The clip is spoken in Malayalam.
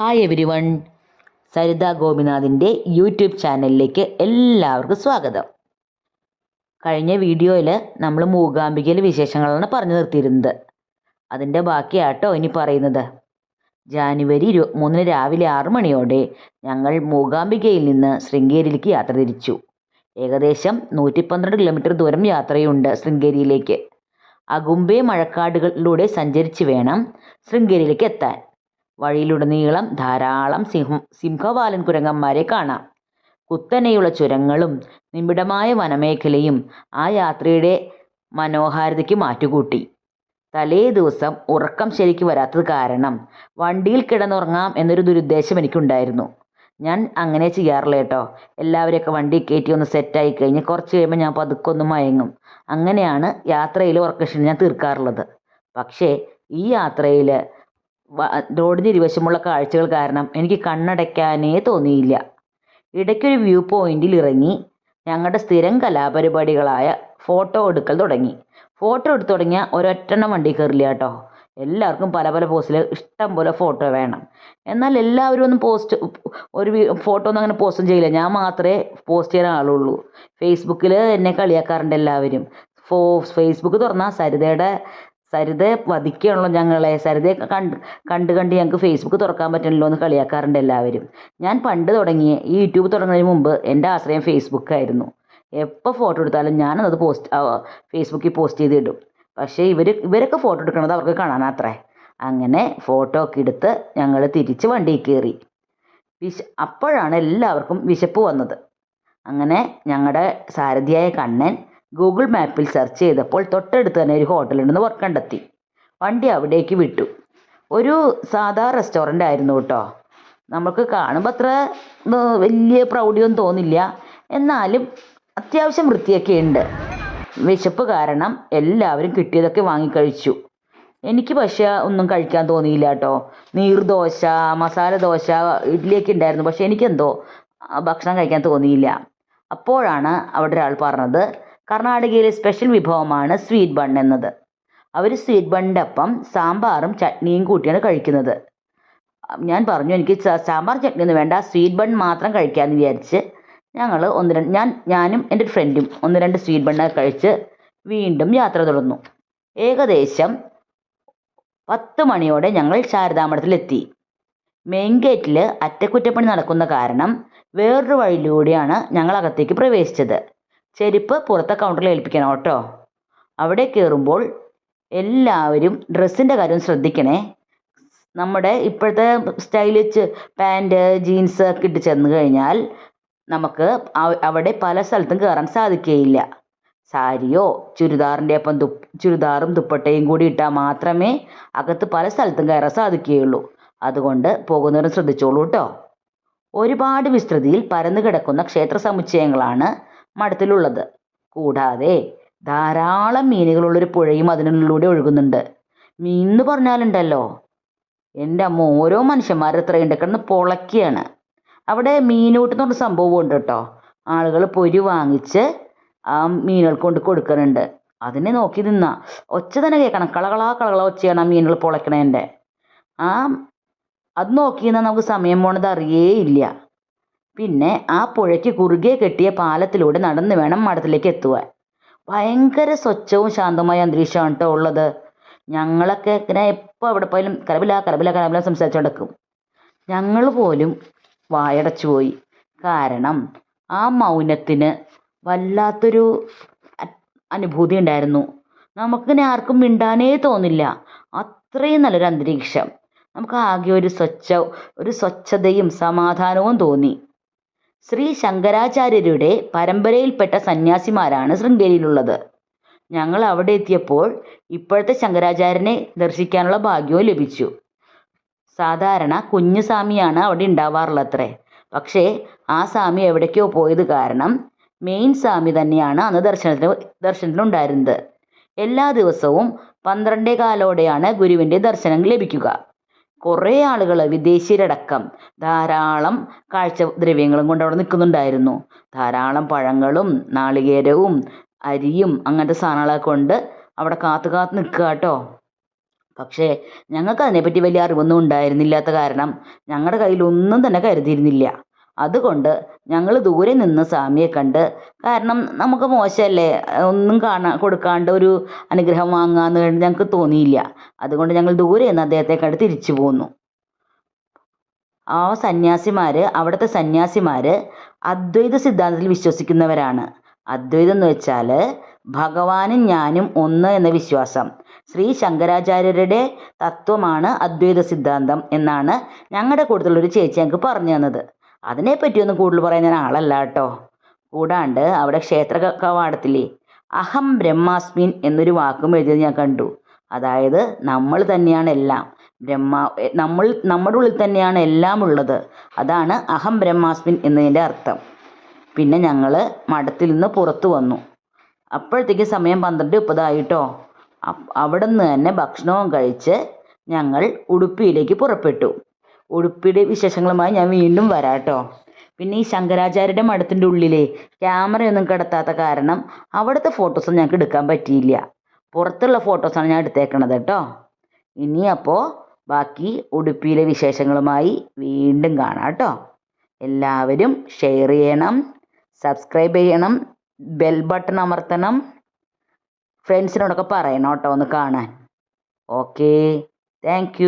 ഹായ് എവരി വൺ സരിത ഗോപിനാഥിന്റെ യൂട്യൂബ് ചാനലിലേക്ക് എല്ലാവർക്കും സ്വാഗതം. കഴിഞ്ഞ വീഡിയോയിൽ നമ്മൾ മൂകാംബികയിലെ വിശേഷങ്ങളാണ് പറഞ്ഞു നിർത്തിയിരുന്നത്. അതിന്റെ ബാക്കിയാട്ടോ ഇനി പറയുന്നത്. ജാനുവരി ഇരുപത്തിമൂന്നിന് രാവിലെ ആറു മണിയോടെ ഞങ്ങൾ മൂകാംബികയിൽ നിന്ന് ശൃംഗേരിയിലേക്ക് യാത്ര തിരിച്ചു. ഏകദേശം നൂറ്റി പന്ത്രണ്ട് കിലോമീറ്റർ ദൂരം യാത്രയുണ്ട് ശൃംഗേരിയിലേക്ക്. അകുംബെ മഴക്കാടുകളിലൂടെ സഞ്ചരിച്ച് വേണം ശൃംഗേരിയിലേക്ക് എത്താൻ. വഴിയിലുടനീളം ധാരാളം സിംഹം സിംഹവാലൻ കുരങ്ങന്മാരെ കാണാം. കുത്തനെയുള്ള ചുരങ്ങളും നിബിഡമായ വനമേഖലയും ആ യാത്രയുടെ മനോഹാരിതയ്ക്ക് മാറ്റുകൂട്ടി. തലേ ദിവസം ഉറക്കം ശരിക്ക് വരാത്തത് കാരണം വണ്ടിയിൽ കിടന്നുറങ്ങാം എന്നൊരു ദുരുദ്ദേശം എനിക്കുണ്ടായിരുന്നു. ഞാൻ അങ്ങനെ ചെയ്യാറില്ല കേട്ടോ. എല്ലാവരെയൊക്കെ വണ്ടി കയറ്റി ഒന്ന് സെറ്റായി കഴിഞ്ഞ് കുറച്ച് കഴിയുമ്പോൾ ഞാൻ പതുക്കെ ഒന്ന് മയങ്ങും. അങ്ങനെയാണ് യാത്രയിൽ ഉറക്കക്ഷീണം ഞാൻ തീർക്കാറുള്ളത്. പക്ഷേ ഈ യാത്രയിൽ റോഡിന് ഇരുവശമുള്ള കാഴ്ചകൾ കാരണം എനിക്ക് കണ്ണടയ്ക്കാനേ തോന്നിയില്ല. ഇടയ്ക്കൊരു വ്യൂ പോയിന്റിൽ ഇറങ്ങി ഞങ്ങളുടെ സ്ഥിരം കലാപരിപാടികളായ ഫോട്ടോ എടുക്കൽ തുടങ്ങി. ഫോട്ടോ എടുത്തു തുടങ്ങിയ ഒരൊറ്റെണ്ണം വണ്ടി കയറില്ല കേട്ടോ എല്ലാവർക്കും പല പല പോസ്റ്റിൽ ഇഷ്ടം പോലെ ഫോട്ടോ വേണം. എന്നാൽ എല്ലാവരും ഒന്നും പോസ്റ്റ് ഒരു ഫോട്ടോ ഒന്നും അങ്ങനെ പോസ്റ്റും ചെയ്യില്ല. ഞാൻ മാത്രമേ പോസ്റ്റ് ചെയ്യാൻ ആളുള്ളൂ. ഫേസ്ബുക്കിൽ എന്നെ കളിയാക്കാറുണ്ട് എല്ലാവരും. ഫോ ഫേസ്ബുക്ക് തുറന്നാൽ സരിതയുടെ സരിതയെ വധിക്കുകയാണല്ലോ ഞങ്ങളെ. സരിതയെ കണ്ട് കണ്ട് കണ്ട് ഞങ്ങൾക്ക് ഫേസ്ബുക്ക് തുറക്കാൻ പറ്റണല്ലോ എന്ന് കളിയാക്കാറുണ്ട് എല്ലാവരും. ഞാൻ പണ്ട് തുടങ്ങിയ ഈ യൂട്യൂബ് തുടങ്ങുന്നതിന് മുമ്പ് എന്റെ ആശ്രയം ഫേസ്ബുക്കായിരുന്നു എപ്പോൾ ഫോട്ടോ എടുത്താലും ഞാനത് പോസ്റ്റ് ഫേസ്ബുക്കിൽ പോസ്റ്റ് ചെയ്തിടും. പക്ഷേ ഇവർ ഇവരൊക്കെ ഫോട്ടോ എടുക്കണത് അവർക്ക് കാണാനാത്രേ. അങ്ങനെ ഫോട്ടോ ഒക്കെ എടുത്ത് ഞങ്ങൾ തിരിച്ച് വണ്ടിയിൽ കയറി. വിശ അപ്പോഴാണ് എല്ലാവർക്കും വിശപ്പ് വന്നത്. അങ്ങനെ ഞങ്ങളുടെ സാരഥിയായ കണ്ണൻ ഗൂഗിൾ മാപ്പിൽ സെർച്ച് ചെയ്തപ്പോൾ തൊട്ടടുത്ത് തന്നെ ഒരു ഹോട്ടലുണ്ടെന്ന് കണ്ടെത്തി. വണ്ടി അവിടേക്ക് വിട്ടു. ഒരു സാധാ റെസ്റ്റോറന്റ് ആയിരുന്നു കേട്ടോ. നമുക്ക് കാണുമ്പോൾ അത്ര വലിയ പ്രൗഢിയൊന്നും തോന്നില്ല. എന്നാലും അത്യാവശ്യം വൃത്തിയൊക്കെ ഉണ്ട്. വിശപ്പ് കാരണം എല്ലാവരും കിട്ടിയതൊക്കെ വാങ്ങിക്കഴിച്ചു എനിക്ക് പക്ഷേ ഒന്നും കഴിക്കാൻ തോന്നിയില്ല കേട്ടോ. നീർദോശ മസാല ദോശ ഇഡ്ഡലിയൊക്കെ ഉണ്ടായിരുന്നു. പക്ഷേ എനിക്കെന്തോ ഭക്ഷണം കഴിക്കാൻ തോന്നിയില്ല. അപ്പോഴാണ് അവിടെ ഒരാൾ പറഞ്ഞത് കർണാടകയിലെ സ്പെഷ്യൽ വിഭവമാണ് സ്വീറ്റ് ബൺ എന്നത്. അവർ സ്വീറ്റ് ബണ്ണിന്റെ ഒപ്പം സാമ്പാറും ചട്നിയും കൂട്ടിയാണ് കഴിക്കുന്നത്. ഞാൻ പറഞ്ഞു എനിക്ക് സാമ്പാർ ചട്നി ഒന്നും വേണ്ട സ്വീറ്റ് ബൺ മാത്രം കഴിക്കാമെന്ന് വിചാരിച്ച് ഞങ്ങൾ ഒന്ന് രണ്ട് ഞാൻ ഞാനും എന്റെ ഫ്രണ്ടും ഒന്ന് രണ്ട് സ്വീറ്റ് ബണ്ണൊക്കെ കഴിച്ച് വീണ്ടും യാത്ര തുടർന്നു. ഏകദേശം പത്ത് മണിയോടെ ഞങ്ങൾ ശാരദാമഠത്തിലെത്തി. മെയിൻ ഗേറ്റിൽ അറ്റകുറ്റപ്പണി നടക്കുന്ന കാരണം വേറൊരു വഴിയിലൂടെയാണ് ഞങ്ങൾ അകത്തേക്ക് പ്രവേശിച്ചത്. ചെരുപ്പ് പുറത്തെ കൗണ്ടറിൽ ഏൽപ്പിക്കണം കേട്ടോ. അവിടെ കയറുമ്പോൾ എല്ലാവരും ഡ്രസ്സിന്റെ കാര്യം ശ്രദ്ധിക്കണേ. നമ്മുടെ ഇപ്പോഴത്തെ സ്റ്റൈൽ വെച്ച് പാന്റ് ജീൻസ് ഒക്കെ ഇട്ട് ചെന്ന് കഴിഞ്ഞാൽ നമുക്ക് അവിടെ പല സ്ഥലത്തും കയറാൻ സാധിക്കുകയില്ല. സാരിയോ ചുരിദാറിന്റെ ഒപ്പം ദു ചുരിദാറും ദുപ്പട്ടയും കൂടി ഇട്ടാൽ മാത്രമേ അകത്ത് പല സ്ഥലത്തും കയറാൻ സാധിക്കുകയുള്ളൂ. അതുകൊണ്ട് പോകുന്നവരും ശ്രദ്ധിച്ചോളൂ കേട്ടോ. ഒരുപാട് വിസ്തൃതിയിൽ പരന്നു കിടക്കുന്ന ക്ഷേത്ര സമുച്ചയങ്ങളാണ് മഠത്തിലുള്ളത്. കൂടാതെ ധാരാളം മീനുകളുള്ളൊരു പുഴയും അതിനുള്ളിലൂടെ ഒഴുകുന്നുണ്ട്. മീൻ എന്ന് പറഞ്ഞാലുണ്ടല്ലോ എന്റെ അമ്മ ഓരോ മനുഷ്യന്മാർ എത്രയുണ്ട് കിടന്ന് പൊളക്കുകയാണ് അവിടെ മീനൂട്ട് എന്ന് പറഞ്ഞ സംഭവം ഉണ്ട് കേട്ടോ. ആളുകൾ പൊരി വാങ്ങിച്ച് ആ മീനുകൾ കൊണ്ട് കൊടുക്കുന്നുണ്ട് അതിനെ നോക്കി നിന്ന. ഒച്ച തന്നെ കേൾക്കണം. കളകളാ കളകള ഒച്ചയാണ് ആ മീനുകൾ പൊളക്കണേന്റെ ആ അത് നോക്കി നിന്നാൽ നമുക്ക് സമയം പോണത് ഇല്ല പിന്നെ ആ പുഴയ്ക്ക് കുറുകെ കെട്ടിയ പാലത്തിലൂടെ നടന്നു വേണം മഠത്തിലേക്ക് എത്തുവാൻ. ഭയങ്കര സ്വച്ഛവും ശാന്തമായ അന്തരീക്ഷമാണ് കേട്ടോ ഉള്ളത്. ഞങ്ങളൊക്കെ ഇങ്ങനെ എപ്പോൾ എവിടെ പോയാലും കലബില കലബില കലബില സംസാരിച്ചു നടക്കും ഞങ്ങൾ പോലും വായടച്ചു പോയി. കാരണം ആ മൗനത്തിന് വല്ലാത്തൊരു അനുഭൂതി ഉണ്ടായിരുന്നു. നമുക്കിങ്ങനെ ആർക്കും മിണ്ടാനേ തോന്നില്ല. അത്രയും നല്ലൊരു അന്തരീക്ഷം. നമുക്ക് ആകെ ഒരു സ്വച്ഛ ഒരു സ്വച്ഛതയും സമാധാനവും തോന്നി. ശ്രീ ശങ്കരാചാര്യരുടെ പരമ്പരയിൽപ്പെട്ട സന്യാസിമാരാണ് ശൃംഗേരിയിലുള്ളത്. ഞങ്ങൾ അവിടെ എത്തിയപ്പോൾ ഇപ്പോഴത്തെ ശങ്കരാചാര്യനെ ദർശിക്കാനുള്ള ഭാഗ്യവും ലഭിച്ചു. സാധാരണ കുഞ്ഞു സ്വാമിയാണ് അവിടെ ഉണ്ടാവാറുള്ളത്രേ. പക്ഷേ ആ സ്വാമി എവിടേക്കോ പോയത് കാരണം മെയിൻ സ്വാമി തന്നെയാണ് അന്ന് ദർശനത്തിന് ദർശനത്തിനുണ്ടായിരുന്നത് എല്ലാ ദിവസവും പന്ത്രണ്ടേ കാലോടെയാണ് ഗുരുവിന്റെ ദർശനം ലഭിക്കുക. കുറേ ആളുകൾ വിദേശീയരടക്കം ധാരാളം കാഴ്ച ദ്രവ്യങ്ങളും കൊണ്ട് അവിടെ നിൽക്കുന്നുണ്ടായിരുന്നു. ധാരാളം പഴങ്ങളും നാളികേരവും അരിയും അങ്ങനത്തെ സാധനങ്ങളൊക്കെ കൊണ്ട് അവിടെ കാത്തു കാത്തു നിൽക്കുക കേട്ടോ. പക്ഷേ ഞങ്ങൾക്ക് അതിനെപ്പറ്റി വലിയ അറിവൊന്നും ഉണ്ടായിരുന്നില്ലാത്ത കാരണം ഞങ്ങളുടെ കയ്യിൽ ഒന്നും തന്നെ കരുതിയിരുന്നില്ല. അതുകൊണ്ട് ഞങ്ങൾ ദൂരെ നിന്ന് സ്വാമിയെ കണ്ട് കാരണം നമുക്ക് മോശമല്ലേ? ഒന്നും കാണാ കൊടുക്കാണ്ട് ഒരു അനുഗ്രഹം വാങ്ങാമെന്ന് ഞങ്ങൾക്ക് തോന്നിയില്ല. അതുകൊണ്ട് ഞങ്ങൾ ദൂരെ നിന്ന് അദ്ദേഹത്തെ കണ്ട് തിരിച്ചു പോന്നു. ആ സന്യാസിമാർ അവിടുത്തെ സന്യാസിമാർ അദ്വൈത സിദ്ധാന്തത്തിൽ വിശ്വസിക്കുന്നവരാണ്. അദ്വൈതം എന്ന് വെച്ചാൽ ഭഗവാനും ഞാനും ഒന്ന് എന്ന വിശ്വാസം. ശ്രീ ശങ്കരാചാര്യരുടെ തത്വമാണ് അദ്വൈത സിദ്ധാന്തം എന്നാണ് ഞങ്ങളുടെ ഒരു ചേച്ചി ഞങ്ങൾക്ക് പറഞ്ഞു തന്നത്. അതിനെപ്പറ്റിയൊന്നും കൂടുതൽ പറയാൻ ഞാൻ ആളല്ല കേട്ടോ. കൂടാണ്ട് അവിടെ ക്ഷേത്ര ക- അഹം ബ്രഹ്മാസ്മിൻ എന്നൊരു വാക്കും എഴുതിയത് ഞാൻ കണ്ടു. അതായത് നമ്മൾ തന്നെയാണ് എല്ലാം. ബ്രഹ്മ നമ്മൾ നമ്മുടെ ഉള്ളിൽ തന്നെയാണ് എല്ലാം ഉള്ളത്. അതാണ് അഹം ബ്രഹ്മാസ്മിൻ എന്നതിന്റെ അർത്ഥം. പിന്നെ ഞങ്ങൾ മഠത്തിൽ നിന്ന് പുറത്തു വന്നു. അപ്പോഴത്തേക്ക് സമയം പന്ത്രണ്ട് മുപ്പതായിട്ടോ? അവിടെ നിന്ന് തന്നെ ഭക്ഷണവും കഴിച്ച് ഞങ്ങൾ ഉടുപ്പിയിലേക്ക് പുറപ്പെട്ടു. ഉടുപ്പിയുടെ വിശേഷങ്ങളുമായി ഞാൻ വീണ്ടും വരാം കേട്ടോ പിന്നെ ഈ ശങ്കരാചാര്യരുടെ മഠത്തിന്റെ ഉള്ളിലെ ക്യാമറയൊന്നും കിടത്താത്ത കാരണം അവിടുത്തെ ഫോട്ടോസ് ഞങ്ങൾക്ക് എടുക്കാൻ പറ്റിയില്ല. പുറത്തുള്ള ഫോട്ടോസാണ് ഞാൻ എടുത്തേക്കണത് കേട്ടോ. ഇനി അപ്പോൾ ബാക്കി ഉടുപ്പിയിലെ വിശേഷങ്ങളുമായി വീണ്ടും കാണാം കേട്ടോ. എല്ലാവരും ഷെയർ ചെയ്യണം സബ്സ്ക്രൈബ് ചെയ്യണം ബെൽ ബട്ടൺ അമർത്തണം ഫ്രണ്ട്സിനോടൊക്കെ പറയണം കേട്ടോ ഒന്ന് കാണാൻ. Okay thank